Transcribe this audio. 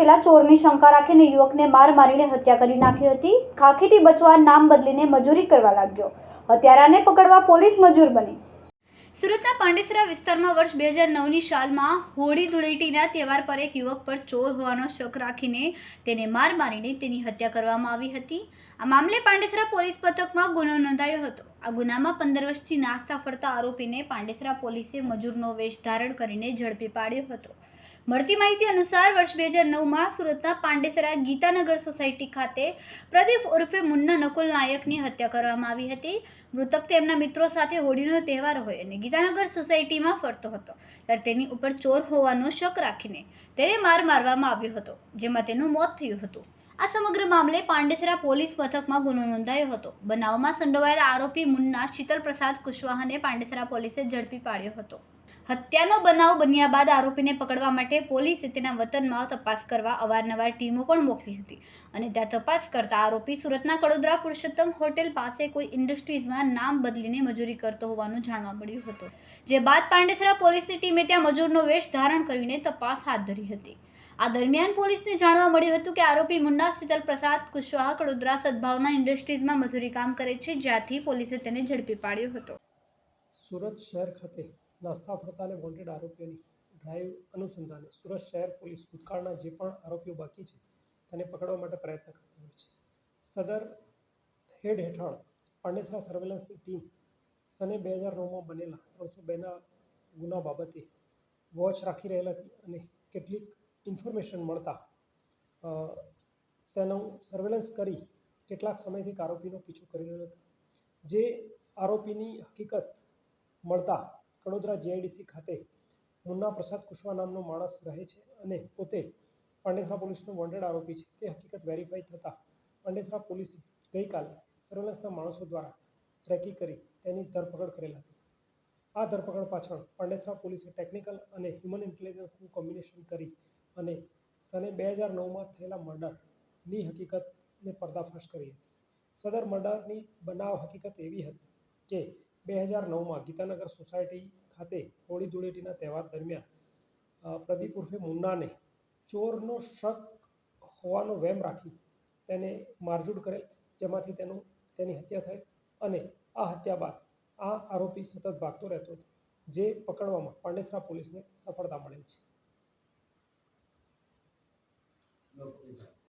પહેલા ચોરની શંકા રાખીને યુવકને માર મારીને હત્યા કરી નાખી હતી. ખાખીથી બચવા નામ બદલીને મજૂરી કરવા લાગ્યો. હત્યારાને પકડવા પોલીસ મજૂર બની. સુરતના પાંડેસરા વિસ્તારમાં વર્ષ બે હજાર નવની સાલમાં હોળી ધૂળેટીના તહેવાર પર એક યુવક પર ચોર હોવાનો શક રાખીને તેને માર મારીને તેની હત્યા કરવામાં આવી હતી. આ મામલે પાંડેસરા પોલીસ પથકમાં ગુનો નોંધાયો હતો. આ ગુનામાં પંદર વર્ષથી નાસ્તા ફરતા આરોપીને પાંડેસરા પોલીસે મજૂરનો વેશ ધારણ કરીને ઝડપી પાડ્યો હતો. મળતી માહિતી અનુસાર વર્ષ બે હજાર નવમાં સુરતના પાંડેસરા ગીતાનગર સોસાયટી ખાતે પ્રદીપ ઉર્ફે મુન્ના નકુલ નાયકની હત્યા કરવામાં આવી હતી. મૃતક તેમના મિત્રો સાથે હોળીનો તહેવાર હોય અને ગીતાનગર સોસાયટીમાં ફરતો હતો. ત્યારે તેની ઉપર ચોર હોવાનો શક રાખીને તેને માર મારવામાં આવ્યો હતો, જેમાં તેનું મોત થયું હતું. આ સમગ્ર મામલે પાંડેસરા પોલીસ મથકમાં ગુનો નોંધાયો હતો. બનાવમાં સંડોવાયેલા આરોપી મુન્ના શીતલ પ્રસાદ કુશવાહાને પાંડેસરા પોલીસે ઝડપી પાડ્યો હતો. હત્યાનો બનાવ બન્યા બાદ આરોપીને પકડવા માટે પોલીસે તેના વતનમાં તપાસ કરવા અવારનવાર ટીમો પણ મોકલી હતી અને ત્યાં તપાસ કરતા આરોપી સુરતના કડોદરા પુરુષોત્તમ હોટેલ પાસે કોઈ ઇન્ડસ્ટ્રીઝમાં નામ બદલીને મજૂરી કરતો હોવાનું જાણવા મળ્યું હતું. જે બાદ પાંડેસરા પોલીસની ટીમે ત્યાં મજૂરનો વેશ ધારણ કરીને તપાસ હાથ ધરી હતી. આ દરમિયાન પોલીસને જાણવા મળ્યું હતું કે આરોપી મુન્ના શીતલ પ્રસાદ, કુશવાહા કડોદરા સદભાવના ઇન્ડસ્ટ્રીઝમાં મજૂરી કામ કરે છે, જ્યાંથી પોલીસે તેને ઝડપી પાડ્યો હતો. સુરત શહેર ખાતે નાસ્તા ફરતા અને વોન્ટેડ આરોપીઓની ડ્રાઈવ અનુસંધાને સુરત શહેર પોલીસ ભૂતકાળના જે પણ આરોપીઓ બાકી છે, તેને પકડવા માટે પ્રયત્ન કરતી હોય છે. સદર હેડ હેઠળ પાંડેસરા સર્વેલન્સની ટીમ સને બે હજાર નવમાં બનેલા ત્રણસો બેના ગુના બાબતે વોચ રાખી રહેલ હતી અને કેટલીક ઇન્ફોર્મેશન મળતા તેનું સર્વેલન્સ કરી કેટલાક સમયથી આરોપીનો પીછો કરી રહ્યો હતો. જે આરોપીની હકીકત મળતા કડોદરા જીઆઈડીસી ખાતે મુન્ના પ્રસાદ કુશવા નામનો માણસ રહે છે અને પોતે પાંડેસરા પોલીસનો વોન્ટેડ આરોપી છે. તે હકીકત વેરીફાઈ થતાં પાંડેસરા પોલીસે ગઈકાલે સર્વેલન્સના માણસો દ્વારા ટ્રેકિંગ કરી તેની ધરપકડ કરેલ હતી. આ ધરપકડ પાછળ પાંડેસરા પોલીસે ટેકનિકલ અને હ્યુમન ઇન્ટેલિજન્સનું કોમ્બિનેશન કરી અને સને બે હજાર નવમાં થયેલા મર્ડરની હકીકતને પર્દાફાશ કરી હતી. સદર મર્ડરની બનાવ હકીકત એવી હતી કે બે હજાર નવમાં ગીતાનગર સોસાયટી ખાતે હોળી ધૂળેટીના તહેવાર દરમિયાન પ્રદીપ ઉર્ફે મુન્નાને ચોરનો શક હોવાનો વહેમ રાખી તેને મારઝૂડ કરેલ, જેમાંથી તેનું, તેની હત્યા થઈ અને આ હત્યા બાદ આ આરોપી સતત ભાગતો રહેતો હતો, જે પકડવામાં પાંડેસરા પોલીસને સફળતા મળેલ છે. Look, please.